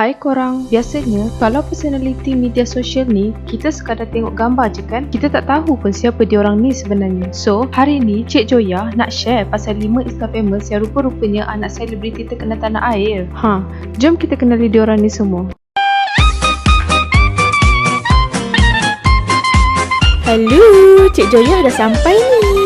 Hai korang, biasanya kalau personality media sosial ni kita sekadar tengok gambar je kan? Kita tak tahu pun siapa diorang ni sebenarnya. So hari ni Cik Joya nak share pasal 5 insta famous yang rupa-rupanya anak selebriti terkenal tanah air. Ha, jom kita kenali diorang ni semua. Hello, Cik Joya dah sampai ni.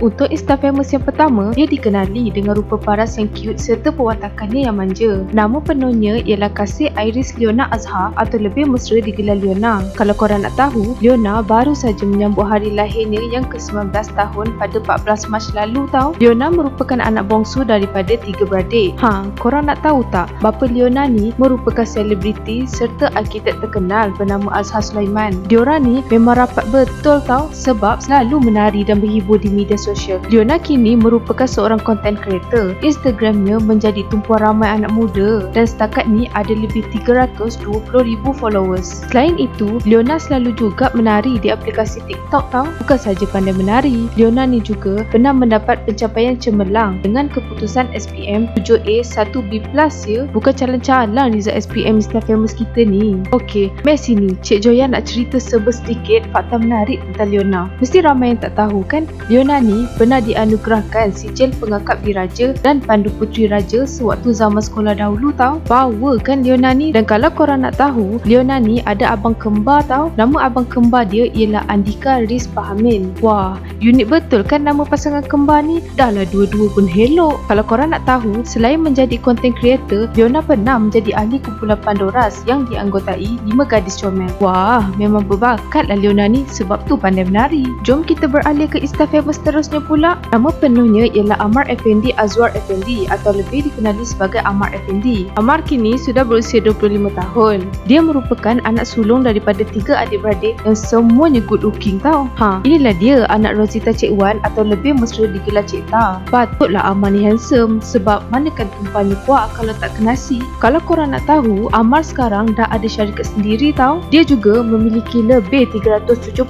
Untuk Insta famous yang pertama, dia dikenali dengan rupa paras yang cute serta perwatakannya yang manja. Nama penuhnya ialah Kasih Iris Leona Azhar atau lebih mesra digelar Leona. Kalau korang nak tahu, Leona baru saja menyambut hari lahirnya yang ke-19 tahun pada 14 Mac lalu tau. Leona merupakan anak bongsu daripada tiga beradik. Ha, korang nak tahu tak, bapa Leona ni merupakan selebriti serta arkitek terkenal bernama Azhar Sulaiman. Diorang ni memang rapat betul tau sebab selalu menari dan berhibur di media sosial. Leona kini merupakan seorang content creator. Instagramnya menjadi tumpuan ramai anak muda dan setakat ni ada lebih 320,000 followers. Selain itu, Leona selalu juga menari di aplikasi TikTok tau. Bukan saja pandai menari, Leona ni juga pernah mendapat pencapaian cemerlang dengan keputusan SPM 7A 1B+ ya. Bukan calon-calon Riza SPM Insta famous kita ni. Okey, mari sini Cik Joya nak cerita serba sedikit fakta menarik tentang Leona. Mesti ramai yang tak tahu kan, Leona ni pernah dianugerahkan sijil pengakap diraja dan pandu puteri raja sewaktu zaman sekolah dahulu tau. Power kan Leona ni dan kalau korang nak tahu, Leona ni ada abang kembar tau. Nama abang kembar dia ialah Andika Riz Pahamin. Wah, unik betul kan nama pasangan kembar ni? Dah lah dua-dua pun hello. Kalau korang nak tahu, selain menjadi content creator, Leona pernah menjadi ahli kumpulan Pandoras yang dianggotai lima gadis comel. Wah, memang berbakat lah Leona ni sebab tu pandai menari. Jom kita beralih ke Insta famous terusnya pula. Nama penuhnya ialah Amar Effendi Azwar Effendi atau lebih dikenali sebagai Amar Effendi. Amar kini sudah berusia 25 tahun. Dia merupakan anak sulung daripada tiga adik-beradik yang semuanya good looking tau. Ha, inilah dia anak Rosita Cik Wan atau lebih mesra digelar Cik Ta. Patutlah Amar ni handsome sebab manakan tumpahnya kuat kalau tak kenasi. Kalau korang nak tahu, Amar sekarang dah ada syarikat sendiri tau. Dia juga memiliki lebih 370,000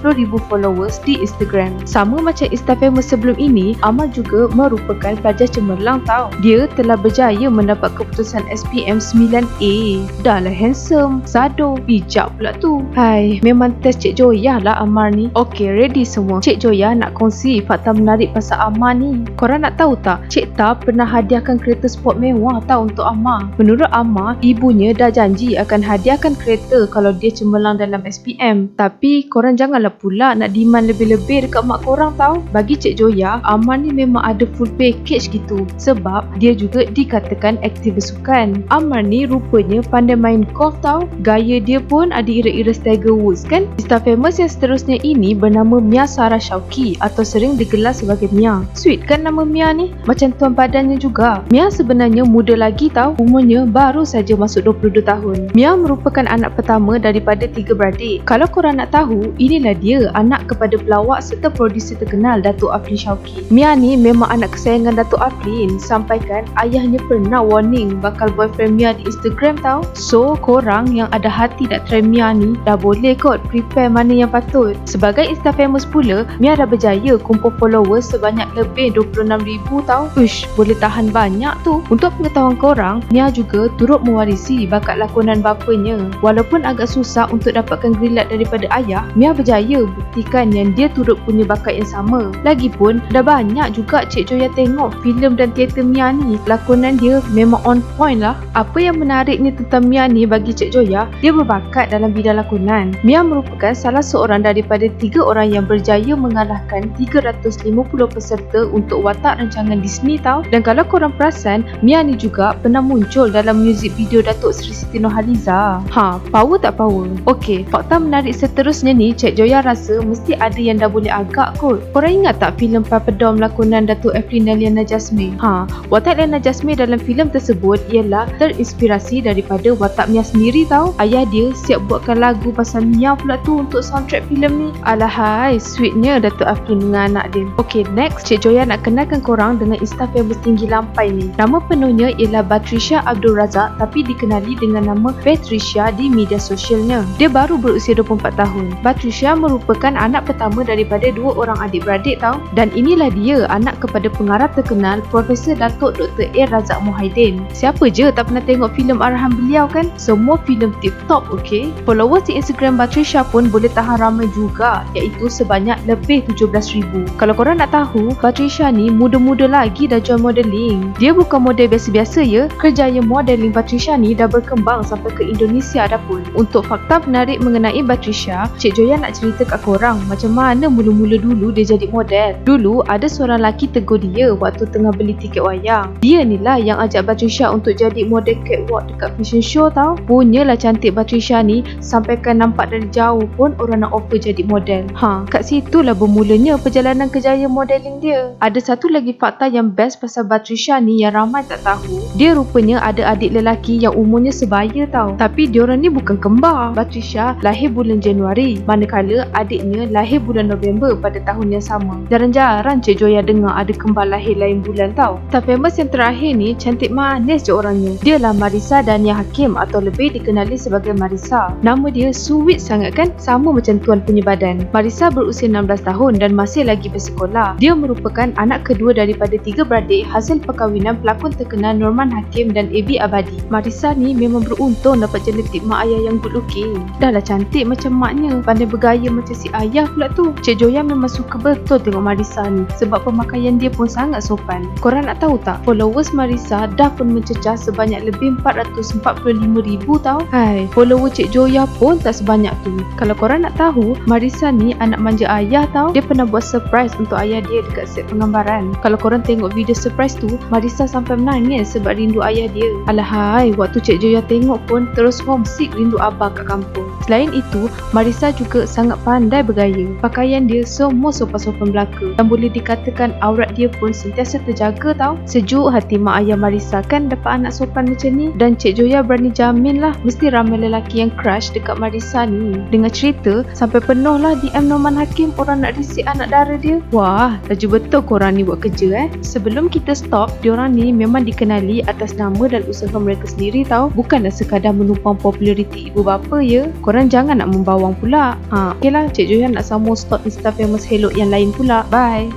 followers di Instagram. Sama macam Insta famous sebelum ini, Amar juga merupakan pelajar cemerlang tau. Dia telah berjaya mendapat keputusan SPM 9A. Dah lah handsome, sado, bijak pula tu. Hai, memang test Cik Joya lah Amar ni. Okay, ready semua. Cik Joya nak kongsi fakta menarik pasal Amar ni. Korang nak tahu tak, Cik Ta pernah hadiahkan kereta sport mewah tau untuk Amar. Menurut Amar, ibunya dah janji akan hadiahkan kereta kalau dia cemerlang dalam SPM. Tapi korang janganlah pula nak demand lebih-lebih dekat mak korang tau. Bagi Cik Joya, Amar ni memang ada full package gitu. Sebab dia juga dikatakan aktif bersukan. Amar ni rupanya pandai main golf tau. Gaya dia pun ada ira-ira Tiger Woods kan? Insta famous yang seterusnya ini bernama Mia Sarah Shauki atau sering digelar sebagai Mia. Sweet kan nama Mia ni? Macam tuan badannya juga. Mia sebenarnya muda lagi tau. Umurnya baru saja masuk 22 tahun. Mia merupakan anak pertama daripada tiga beradik. Kalau korang nak tahu, inilah dia anak kepada pelawak serta produser terkenal Datuk Afrin Shauki. Mia ni memang anak kesayangan Datuk Afrin sampaikan ayahnya pernah warning bakal boyfriend Mia di Instagram tau. So, korang yang ada hati nak try Mia ni dah boleh kot prepare mana yang patut. Sebagai Insta famous pula, Mia dah berjaya kumpul followers sebanyak lebih 26,000 tau. Ush, boleh tahan banyak tu. Untuk pengetahuan korang, Mia juga turut mewarisi bakat lakonan bapanya. Walaupun agak susah untuk dapatkan green daripada ayah, Mia berjaya buktikan yang dia turut punya bakat yang sama. Lagipun, dah banyak juga Cik Joya tengok filem dan teater Mia ni. Lakonan dia memang on point lah. Apa yang menariknya tentang Mia ni bagi Cik Joya, dia berbakat dalam bidang lakonan. Mia merupakan salah seorang daripada tiga orang yang berjaya mengalahkan 350 peserta untuk watak rancangan Disney tau. Dan kalau korang perasan, Mia ni juga pernah muncul dalam music video Datuk Seri Siti Nurhaliza. Ha, power tak power? Okey, fakta menarik seterusnya ni Cik Joya rasa mesti ada yang dah boleh agak kot. Korang ingat tak filem Papadom lakonan Datuk Efrin dan Liana Jasmine? Ha, watak Liana Jasmine dalam filem tersebut ialah terinspirasi daripada watak Mia sendiri tau. Ayah dia siap buatkan lagu pasal Mia pula tu untuk soundtrack filem ni. Alahai, sweetnya Datuk Afrin dengan anak dia. Okay, next Cik Joya nak kenalkan korang dengan Insta famous tinggi lampai ni. Nama penuhnya ialah Batrisha Abdul Razak tapi dikenali dengan nama Patricia di media sosialnya. Dia baru berusia 24 tahun. Batrisha merupakan anak pertama daripada dua orang adik-beradik tau. Dan inilah dia anak kepada pengarah terkenal Profesor Datuk Dr. A. Razak Muhaiddin. Siapa je tak pernah tengok filem arahan beliau kan? Semua filem tip-top okay? Followers di Instagram Batrisha pun boleh tahan ramai juga iaitu sebanyak lebih 17,000. Kalau korang nak tahu, Batrisha ni muda-muda lagi dah join modeling. Dia bukan model biasa-biasa ya. Kerjaya modeling Batrisha ni dah berkembang sampai ke Indonesia dah pun. Untuk fakta menarik mengenai Batrisha, Cik Joya nak cerita kat korang macam mana mula-mula dulu dia jadi model. Dulu ada seorang lelaki tegur dia waktu tengah beli tiket wayang. Dia ni lah yang ajak Batrisha untuk jadi model catwalk dekat fashion show tau. Punyalah cantik Batrisha ni sampaikan nampak dari jauh pun orang nak offer jadi model. Ha, kat situlah bermulanya perjalanan kejayaan modeling dia. Ada satu lagi fakta yang best pasal Batrisha ni yang ramai tak tahu. Dia rupanya ada adik lelaki yang umurnya sebaya tau. Tapi diorang ni bukan kembar. Batrisha lahir bulan Januari, manakala adiknya lahir bulan November pada tahun yang sama. Jarang-jarang Cik Joya dengar ada kembar lahir lain bulan tau. Tak famous yang terakhir ni cantik manis je orangnya. Dialah Marisa Dania Hakim atau lebih dikenali sebagai Marisa. Nama dia sweet sangat kan? Sama macam tuan punya badan. Marisa berusia 16 tahun dan masih lagi bersekolah. Dia merupakan anak kedua daripada tiga beradik hasil perkahwinan pelakon terkenal Norman Hakim dan AB Abadi. Marisa ni memang beruntung dapat genetik mak ayah yang good looking. Dah lah cantik macam maknya, pandai bergaya macam si ayah pula tu. Cik Joya memang suka betul tengok Marisa ni sebab pemakaian dia pun sangat sopan. Korang nak tahu tak, followers Marisa dah pun mencecah sebanyak lebih 445,000 tau. Hai, follower Cik Joya pun tak sebanyak tu. Kalau korang nak tahu, Marisa ni anak manja ayah tau. Dia pernah buat surprise untuk ayah dia dekat set penggambaran. Kalau korang tengok video surprise tu, Marisa sampai menangis sebab rindu ayah dia. Alahai, waktu Cik Joya tengok pun terus homesick rindu abah kat kampung. Selain itu, Marisa juga sangat pandai bergaya. Pakaian dia semua sopan-sopan belaka dan boleh dikatakan aurat dia pun sentiasa terjaga tau. Sejuk hati mak ayah Marisa kan dapat anak sopan macam ni dan Cik Joya berani jamin lah mesti ramai lelaki yang crush dekat Marisa ni. Dengar cerita, sampai penuh lah DM Norman Hakim orang nak risik anak dara dia. Wah, laju betul korang ni buat kerja eh. Sebelum kita stop, diorang ni memang dikenali atas nama dan usaha mereka sendiri tau. Bukanlah sekadar menumpang populariti ibu bapa ya. Korang jangan nak membawang pula. Ha, okey lah, Cik Joya nak sambung stok Insta Famous Hello yang lain pula. Bye.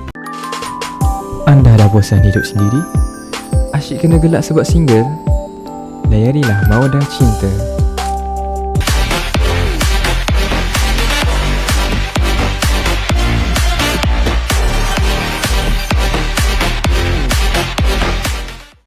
Anda dah bosan hidup sendiri? Asyik kena gelak sebab single? Layarilah Maudah Cinta